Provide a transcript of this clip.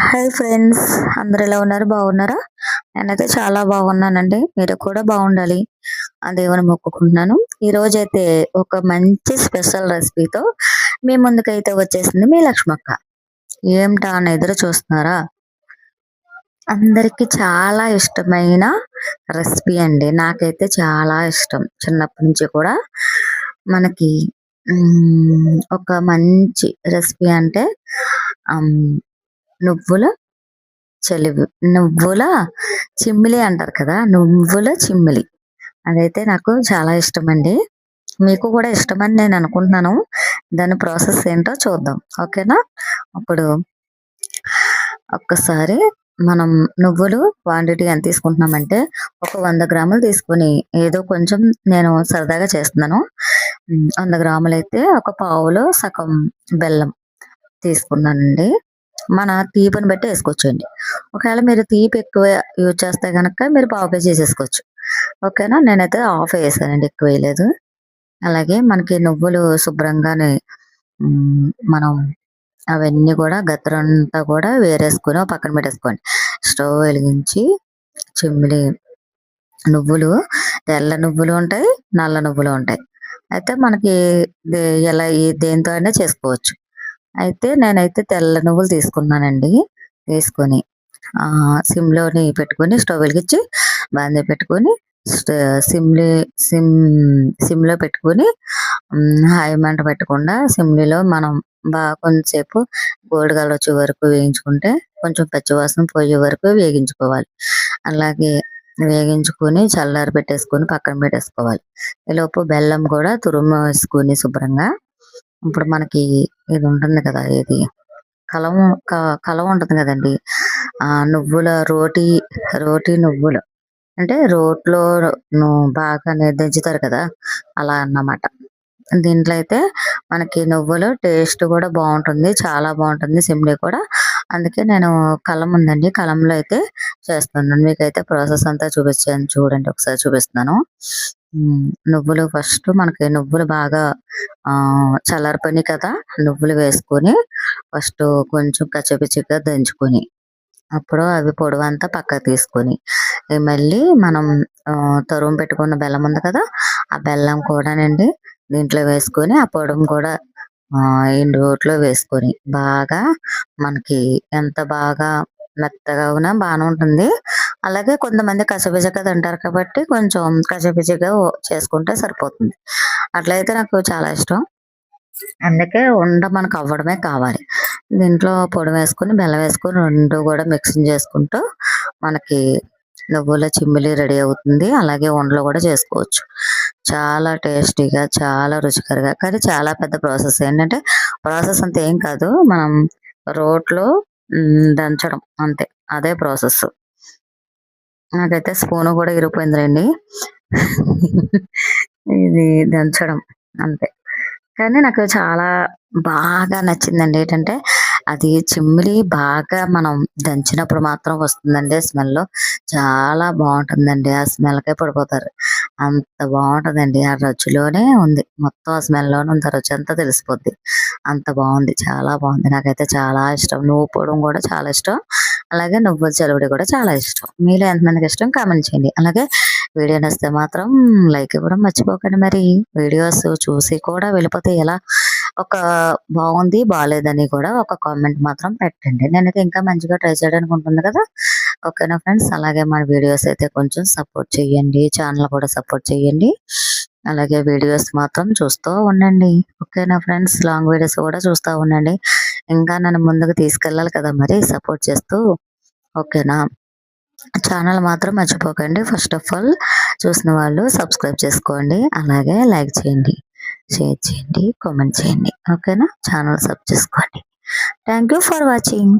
Hi friends అందరు ఎలా ఉన్నారు? బాగున్నారా? నేనైతే చాలా బాగున్నానండి. మీరు కూడా బాగుండాలి. ఆ దేవుని మొక్కుకుంటున్నాను. ఈ ఒక మంచి స్పెషల్ రెసిపీతో మీ ముందుకైతే వచ్చేసింది మీ లక్ష్మక్క. ఏమిటా అని ఎదురు చూస్తున్నారా? అందరికి చాలా ఇష్టమైన రెసిపీ అండి. నాకైతే చాలా ఇష్టం. చిన్నప్పటి నుంచి కూడా మనకి ఒక మంచి రెసిపీ అంటే నువ్వుల చెలివి. నువ్వుల చిమ్మిలి అంటారు కదా నువ్వుల చిమ్మిలి. అదైతే నాకు చాలా ఇష్టం అండి మీకు కూడా ఇష్టమని నేను అనుకుంటున్నాను. దాని ప్రాసెస్ ఏంటో చూద్దాం. ఓకేనా? అప్పుడు ఒక్కసారి మనం నువ్వులు క్వాంటిటీ ఎంత తీసుకుంటున్నామంటే ఒక వంద గ్రాములు తీసుకొని ఏదో కొంచెం నేను సరదాగా చేస్తున్నాను. వంద గ్రాములు అయితే ఒక పావులో సగం బెల్లం తీసుకున్నానండి. మన తీపిని బట్టి వేసుకోవచ్చండి. ఒకవేళ మీరు తీపి ఎక్కువ యూజ్ చేస్తే కనుక మీరు పావు కేజీ వేసేసుకోవచ్చు. ఓకేనా? నేనైతే ఆఫ్ వేసానండి ఎక్కువ వేయలేదు. అలాగే మనకి నువ్వులు శుభ్రంగానే మనం అవన్నీ కూడా గత్తరంతా కూడా వేరేసుకుని పక్కన పెట్టేసుకోండి. స్టవ్ వెలిగించి చిమ్మిలి నువ్వులు తెల్ల నువ్వులు ఉంటాయి నల్ల నువ్వులు ఉంటాయి. అయితే మనకి ఎలా దేంతో అయినా చేసుకోవచ్చు. అయితే నేనైతే తెల్ల నువ్వులు తీసుకున్నానండి తీసుకొని సిమ్లోని పెట్టుకొని స్టవ్ వెలిగించి బంద్ పెట్టుకొని సిమ్లీ సిమ్ సిమ్లో పెట్టుకొని హై మంట పెట్టకుండా సిమ్లీలో మనం బాగా కొంచెంసేపు గోల్డ్ కలర్ వచ్చే వరకు వేయించుకుంటే కొంచెం పచ్చివాసన పోయే వరకు వేగించుకోవాలి. అలాగే వేగించుకొని చల్లారి పెట్టేసుకొని పక్కన పెట్టేసుకోవాలి. ఈలోపు బెల్లం కూడా తురుము వేసుకొని శుభ్రంగా. ఇప్పుడు మనకి ఇది ఉంటుంది కదా ఇది కలం కలం ఉంటుంది కదండి. ఆ నువ్వుల రోటి రోటి నువ్వులు. అంటే రోట్లో బాగా దంచుతారు కదా? అలా అన్నమాట. దీంట్లో అయితే మనకి నువ్వులు టేస్ట్ కూడా బాగుంటుంది. చాలా బాగుంటుంది సిమ్లీ కూడా. అందుకే నేను కలం ఉందండి. కలంలో అయితే చేస్తున్నాను. మీకైతే ప్రాసెస్ అంతా చూపించాను చూడండి. ఒకసారి చూపిస్తున్నాను. నువ్వులు ఫస్ట్ మనకి నువ్వులు బాగా చల్లారిపోయినాయి కదా నువ్వులు వేసుకొని ఫస్ట్ కొంచెం కచ్చపిచ్చిగా దంచుకొని అప్పుడు అవి పొడవంతా పక్కకు తీసుకొని మళ్ళీ మనం తరుము పెట్టుకున్న బెల్లం ఉంది కదా ఆ బెల్లం కూడానండి దీంట్లో వేసుకొని ఆ పొడుము కూడా ఎండు రోట్లో వేసుకొని బాగా మనకి ఎంత బాగా మెత్తగా ఉన్నా బాగానే ఉంటుంది. అలాగే కొంతమంది కసపిజగా తింటారు కాబట్టి కొంచెం కసపిజగా చేసుకుంటే సరిపోతుంది. అట్లయితే నాకు చాలా ఇష్టం. అందుకే ఉండ మనకు అవ్వడమే కావాలి. దీంట్లో పొడి వేసుకొని బెల్లం వేసుకొని రెండు కూడా మిక్సింగ్ చేసుకుంటూ మనకి నువ్వుల చిమ్మిలి రెడీ అవుతుంది. అలాగే ఉండలు కూడా చేసుకోవచ్చు. చాలా టేస్టీగా చాలా రుచికరంగా కానీ చాలా పెద్ద ప్రాసెస్. ఏంటంటే ప్రాసెస్ అంతేం ఏం కాదు. మనం రోట్లో దంచడం అంతే. అదే ప్రాసెస్. నాకైతే స్పూన్ కూడా ఇరిపోయింది రండి ఇది దంచడం అంతే. కానీ నాకు చాలా బాగా నచ్చిందండి. ఏంటంటే అది చిమ్మిలి బాగా మనం దంచినప్పుడు మాత్రం వస్తుందండి స్మెల్. చాలా బాగుంటుందండి. ఆ స్మెల్కే పడిపోతారు. అంత బాగుంటుందండి. ఆ రుచిలోనే ఉంది. మొత్తం ఆ స్మెల్లోనే ఉంది. రుచి అంతా తెలిసిపోద్ది. అంత బాగుంది. చాలా బాగుంది. నాకైతే చాలా ఇష్టం. నువ్వు పోవడం కూడా చాలా ఇష్టం. అలాగే నువ్వుల చలువడి కూడా చాలా ఇష్టం. మీలో ఎంతమందికి ఇష్టం? కామెంట్ చేయండి. అలాగే వీడియో నచ్చితే మాత్రం లైక్ ఇవ్వడం మర్చిపోకండి మరి. వీడియోస్ చూసి కూడా వెళ్ళిపోతే ఎలా ఒక బాగుంది బాగాలేదని కూడా ఒక కామెంట్ మాత్రం పెట్టండి. నేనైతే ఇంకా మంచిగా ట్రై చేయడానికి ఉంటుంది కదా. ఓకేనా ఫ్రెండ్స్? అలాగే మన వీడియోస్ అయితే కొంచెం సపోర్ట్ చేయండి. ఛానల్ కూడా సపోర్ట్ చేయండి. అలాగే వీడియోస్ మాత్రం చూస్తూ ఉండండి. ఓకేనా ఫ్రెండ్స్? లాంగ్ వీడియోస్ కూడా చూస్తూ ఉండండి. ఇంకా నన్ను ముందుకు తీసుకెళ్ళాలి కదా మరి సపోర్ట్ చేస్తూ. ఓకేనా? ఛానల్ మాత్రం మర్చిపోకండి. ఫస్ట్ ఆఫ్ ఆల్ చూసిన వాళ్ళు సబ్స్క్రైబ్ చేసుకోండి. అలాగే లైక్ చేయండి. షేర్ చేయండి. కామెంట్ చేయండి. ఓకేనా? ఛానల్ సబ్ చేసుకోండి. Thank for watching